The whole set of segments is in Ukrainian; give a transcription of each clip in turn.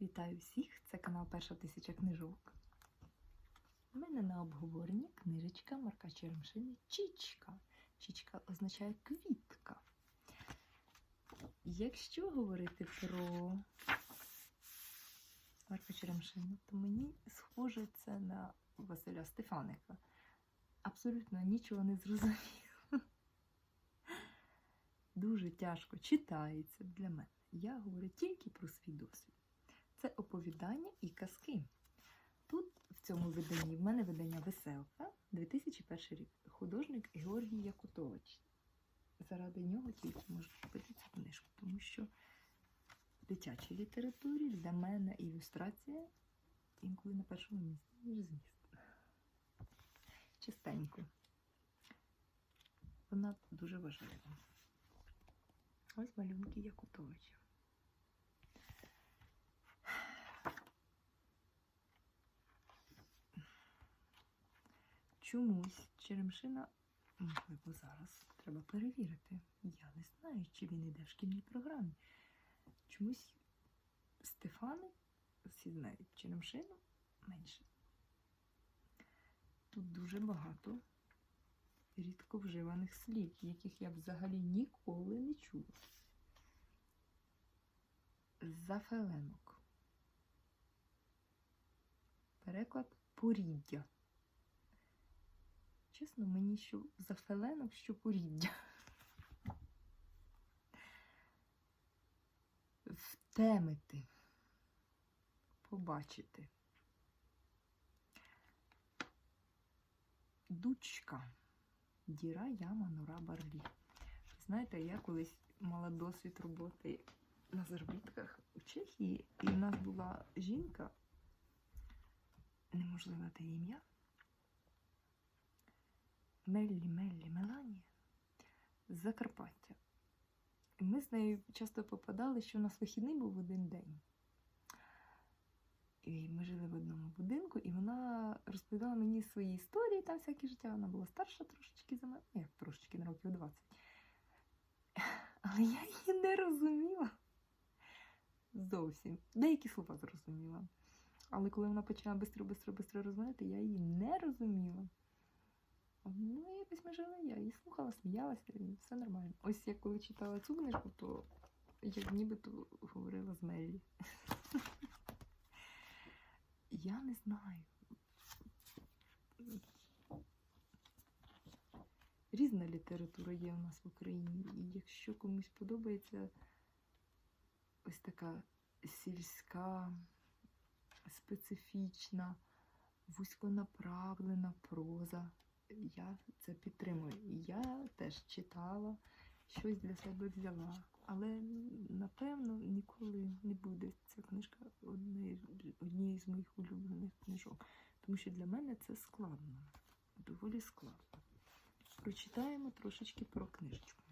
Вітаю всіх! Це канал Перша тисяча книжок. У мене на обговоренні книжечка Марка Черемшини Чічка. Чічка означає квітка. Якщо говорити про Марка Черемшина, то мені схоже це на Василя Стефаника. Абсолютно нічого не зрозуміло. Дуже тяжко читається для мене. Я говорю тільки про свій досвід. Це оповідання і казки. Тут в цьому виданні в мене видання Веселка 2001 рік. Художник Георгій Якутович. Заради нього тільки можу купити цю книжку, тому що в дитячій літературі для мене ілюстрація інколи на першому місці, ніж зміст. Чистенько. Вона дуже важлива. Ось малюнки Якутовича. Чомусь Черемшина, можливо, зараз треба перевірити. Я не знаю, чи він іде в шкільній програмі. Чомусь Стефани, всі знають Черемшину менше. Тут дуже багато рідко вживаних слів, яких я взагалі ніколи не чула. Зафеленок. Переклад поріддя. Чесно, мені що зафеленок, що поріддя. Втемити, побачити. Дучка. Діра яма нора барлі. Знаєте, я колись мала досвід роботи на заробітках у Чехії, і в нас була жінка, неможливе те ім'я. Меллі Меллі Меланія з Закарпаття. І ми з нею часто попадали, що у нас вихідний був один день. І ми жили в одному будинку, і вона розповідала мені свої історії, там всякі життя. Вона була старша трошечки за мене, ну, як трошечки на років 20. Але я її не розуміла. Зовсім. Деякі слова зрозуміла. Але коли вона почала швидко-швидко розмовляти, я її не розуміла. Ну, якось ми жили, я її слухала, сміялася, і все нормально. Ось я коли читала цю книжку, то я нібито говорила з Меллі. Я не знаю. Різна література є у нас в Україні. І якщо комусь подобається ось така сільська, специфічна, вузьконаправлена проза, я це підтримую. Я теж читала, щось для себе взяла. Але напевно ніколи не буде ця книжка однією з моїх улюблених книжок. Тому що для мене це складно, доволі складно. Прочитаємо трошечки про книжечку.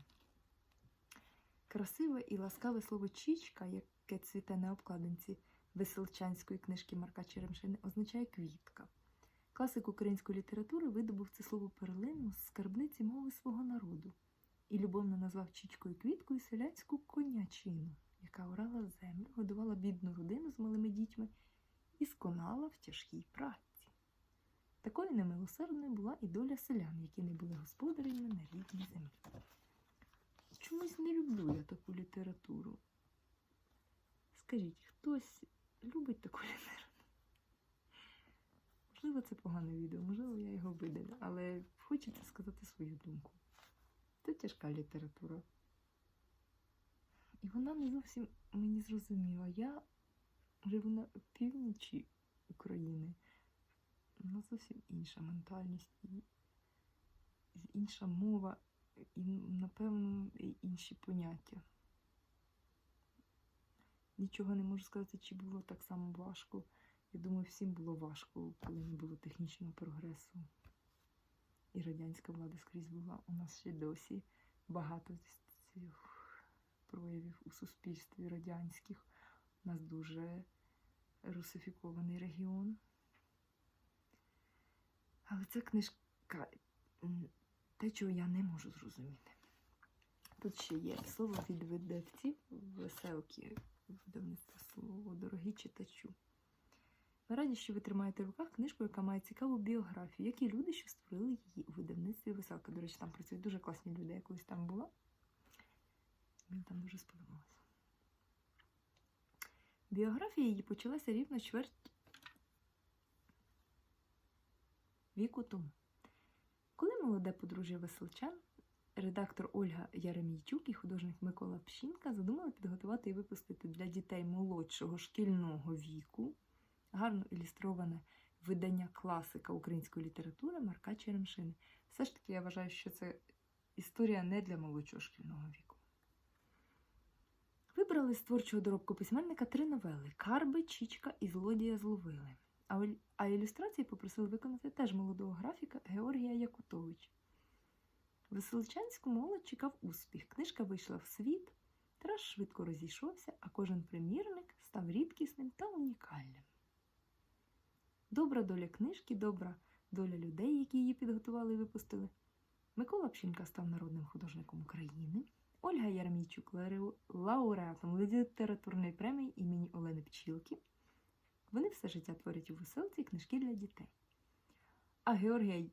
Красиве і ласкаве слово чічка, яке цвіте на обкладинці веселчанської книжки Марка Черемшини, означає квітка. Класик української літератури видобув це слово перлину з скарбниці мови свого народу і любовно назвав чічкою квіткою селянську конячину, яка орала землю, годувала бідну родину з малими дітьми і сконала в тяжкій праці. Такою немилосердною була і доля селян, які не були господарями на рідній землі. Чомусь не люблю я таку літературу. Скажіть, хтось любить таку літературу? Можливо, це погане відео, можливо, я його видалю, але хочеться сказати свою думку. Це тяжка література. І вона не зовсім мені зрозуміла. Я живу на північі України. У нас зовсім інша ментальність, інша мова, і, напевно, інші поняття. Нічого не можу сказати, чи було так само важко. Я думаю, всім було важко, коли не було технічного прогресу. І радянська влада скрізь була. У нас ще досі багато цих проявів у суспільстві радянських. У нас дуже русифікований регіон. Але ця книжка те, чого я не можу зрозуміти. Тут ще є слово від видавців веселки видавництво слово, дорогий читачу. Ми раді, що ви тримаєте в руках книжку, яка має цікаву біографію, як і люди, що створили її у видавництві веселка. До речі, там працюють дуже класні люди, я колись там була. Мені там дуже сподобалося. Біографія її почалася рівно чверть віку тому. Коли молоде подружжя Веселчан, редактор Ольга Яремійчук і художник Микола Пщінка задумали підготувати і випустити для дітей молодшого шкільного віку гарно ілюстроване видання класика української літератури Марка Черемшини. Все ж таки, я вважаю, що це історія не для молодшого шкільного віку. Вибрали з творчого доробку письменника три новели Карби, Чічка і Злодія зловили. А, ілюстрації попросили виконати теж молодого графіка Георгія Якутовича. Веселчанську молодь чекав успіх. Книжка вийшла в світ, тираж швидко розійшовся, а кожен примірник став рідкісним та унікальним. Добра доля книжки, добра доля людей, які її підготували і випустили. Микола Пщенка став народним художником України. Ольга Яремійчук ларе- лауреатом літературної премії імені Олени Пчілки. Вони все життя творять у веселці книжки для дітей. А Георгія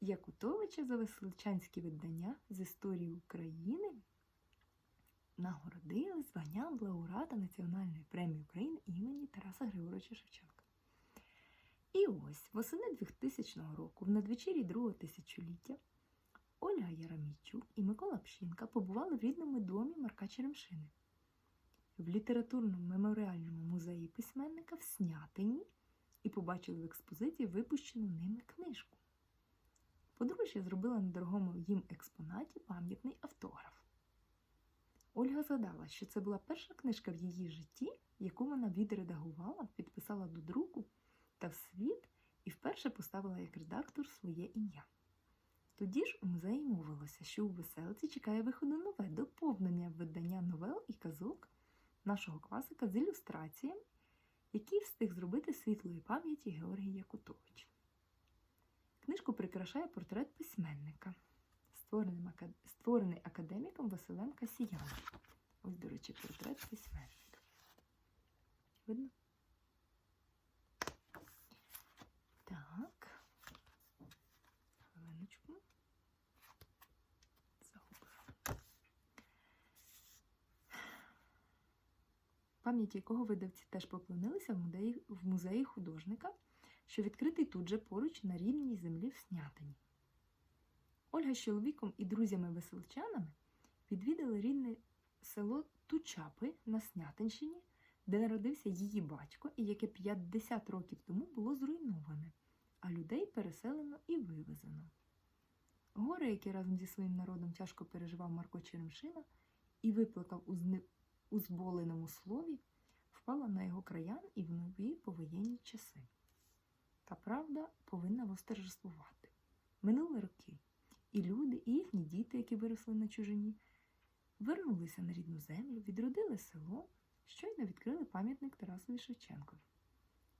Якутовича за веселчанські видання з історії України нагородили званням лауреата Національної премії України імені Тараса Григоровича Шевченка. І ось восени 2000 року, в надвечір'ї другого тисячоліття, Ольга Ярамійчук і Микола Пщінка побували в рідному домі Марка Черемшини в літературному меморіальному музеї письменника в Снятині і побачили в експозиції випущену ними книжку. Подружжя зробила на дорогому їм експонаті пам'ятний автограф. Ольга згадала, що це була перша книжка в її житті, яку вона відредагувала, підписала до і вперше поставила як редактор своє ім'я. Тоді ж у музеї мовилося, що у веселці чекає виходу нове доповнення видання новел і казок нашого класика з ілюстраціями, які встиг зробити світлої пам'яті Георгій Якутович. Книжку прикрашає портрет письменника, створений, академіком Василем Касіяном. Ось, до речі, портрет письменника. Видно? Так. Хвилиночку. Загубила. Якого видавці теж поклонилися в музеї, в музеї художника, що відкритий тут же поруч на рівній землі в Снятині. Ольга з чоловіком і друзями-веселчанами відвідали рідне село Тучапи на Снятинщині, де народився її батько і яке 50 років тому було зруйноване, а людей переселено і вивезено. Горе, яке разом зі своїм народом тяжко переживав Марко Черемшина і виплакав у, зни... слові, впала на його краян і в нові повоєнні часи. Та правда повинна восторжествувати. Минули роки, і люди, і їхні діти, які виросли на чужині, вернулися на рідну землю, відродили село, щойно відкрили пам'ятник Тарасові Шевченкові.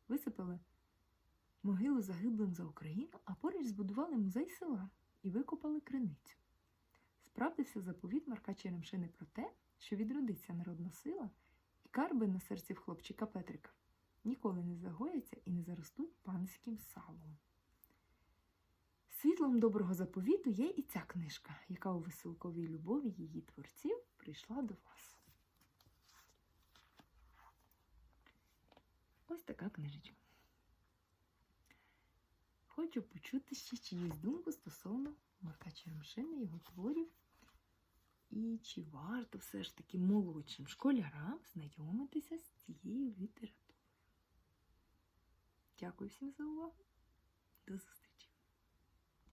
Висипали могилу загиблим за Україну, а поруч збудували музей села і викопали криницю. Справдився заповіт Марка Черемшини про те, що відродиться народна сила, і карби на серці в хлопчика Петрика ніколи не загояться і не заростуть панським салом. Світлом доброго заповіту є і ця книжка, яка у веселковій любові її творців прийшла до вас. Ось така книжечка. Хочу почути ще чиюсь думку стосовно Марка Черемшини, його творів. І чи варто все ж таки молодшим школярам знайомитися з цією літературою? Дякую всім за увагу. До зустрічі!